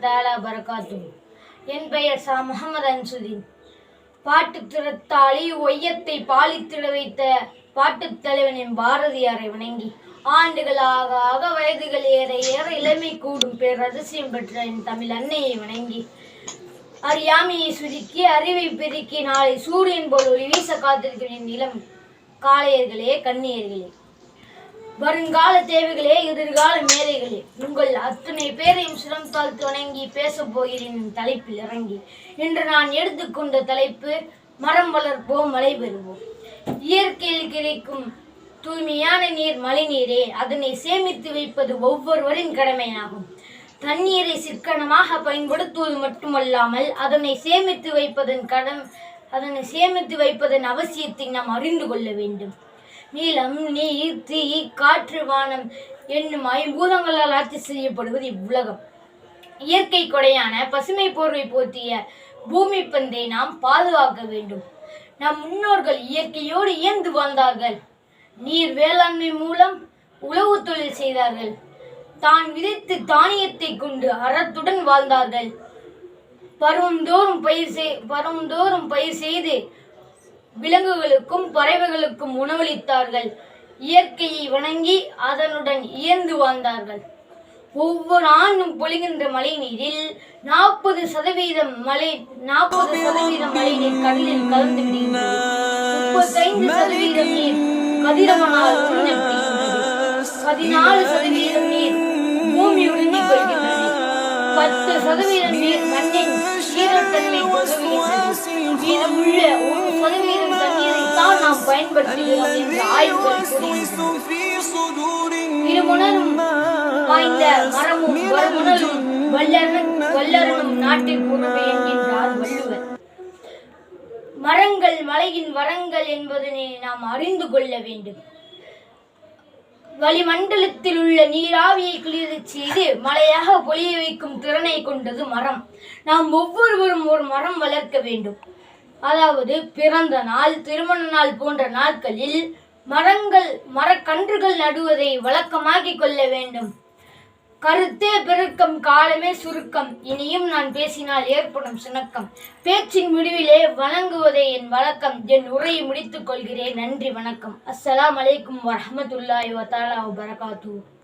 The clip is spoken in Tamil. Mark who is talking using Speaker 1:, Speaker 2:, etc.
Speaker 1: தாலா பரகாத்து என் பெயர் சா முகமது அன்சுதீன். பாட்டு திறத்தாளி ஒய்யத்தை பாலித்திட வைத்த பாட்டுத் தலைவனின் பாரதியாரை வணங்கி ஆண்டுகளாக ஆக வயதுகள் ஏற ஏற இளமை கூடும் பேர் அதிசயம் பெற்ற என் தமிழ் அன்னையை வணங்கி அறியாமையை சுருக்கி அறிவை பெருக்கி நாளை சூரியன் போல் ஒளி வீச காத்திருக்கிறேன் நிலம். இளம் காளையர்களே கண்ணியர்களே வருங்கால தேவைகளே எதிர்கால மேதைகளே. உங்கள் அத்தனை பேரையும் சிரம் தாழ்த்து வணங்கி பேசப் போகிறேன் என் தலைப்பில் இறங்கி. இன்று நான் எடுத்துக்கொண்ட தலைப்பு மரம் வளர்ப்போம் மழை பெறுவோம். இயற்கையில் கிடைக்கும் தூய்மையான நீர் மழைநீரே அதனை சேமித்து வைப்பது ஒவ்வொருவரின் கடமையாகும். தண்ணீரை சிக்கனமாக பயன்படுத்துவது மட்டுமல்லாமல் அதனை சேமித்து வைப்பதன் கடன் அதனை சேமித்து வைப்பதன் அவசியத்தை நாம் அறிந்து கொள்ள வேண்டும். நீளம் நீர் தீ காற்று வானம் என்னும் ஐம்பூதங்களால் ஆட்சி செய்யப்படுவது இவ்வுலகம். இயற்கை கொடையான பசுமை போர்வை போற்றிய பூமி பந்தை நாம் பாதுகாக்க வேண்டும். நம் முன்னோர்கள் இயற்கையோடு இயந்து வாழ்ந்தார்கள். நீர் வேளாண்மை மூலம் உழவு தொழில் செய்தார்கள். தான் விதைத்து தானியத்தை கொண்டு அறத்துடன் வாழ்ந்தார்கள். பருவந்தோறும் பயிர் செய் பருவந்தோறும் பயிர் செய்து விலங்குகளுக்கும் பறவைகளுக்கும் உணவளித்தார்கள். இயற்கையை வணங்கி அதனுடன் இயந்து வாழ்ந்தார்கள். ஒவ்வொரு ஆண்டும் பொழிகின்ற மழை நீரில் நாற்பது சதவீதம் மழை நாற்பது சதவீதம் மழை நீர் கடலில் கலந்து விடுகின்றது முப்பத்தைந்து சதவீதம் நீர் கதிரவனால் பதினாலு சதவீதம் நீர் பூமி உறிஞ்சிக் கொள்கின்றது. பத்து சதவீதம் நீர் மண்ணின் ஈரத்தன்மை உதவுகின்றது. மீதமுள்ள பயன்படுத்துகிறோம் என்று ஆய்வுகள் கூறுகின்றன இருமுனரும் வாய்ந்த மரமும் வருமுனலும் வல்லரனும் வல்லரனும் நாட்டில் கூறுவே என்கின்றார் வள்ளுவர். மரங்கள் மலையின் வரங்கள் என்பதனை நாம் அறிந்து கொள்ள வேண்டும். வளிமண்டலத்தில் உள்ள நீராவியை குளிரச் செய்து மழையாக பொழிய வைக்கும் திறனை கொண்டது மரம். நாம் ஒவ்வொருவரும் ஒரு மரம் வளர்க்க வேண்டும். அதாவது பிறந்த நாள் திருமண நாள் போன்ற நாட்களில் மரங்கள் மரக்கன்றுகள் நடுவதை வழக்கமாக்கிக் கொள்ள வேண்டும். கருத்தே பெருக்கம் காலமே சுருக்கம். இனியும் நான் பேசினால் ஏற்படும் சுணக்கம். பேச்சின் முடிவிலே வணங்குவதே என் வழக்கம். என் உரையை முடித்துக் கொள்கிறேன். நன்றி வணக்கம். அஸ்ஸலாம் அலைக்கும் வரமத்துல்லாய் வத்தாலா தஆலா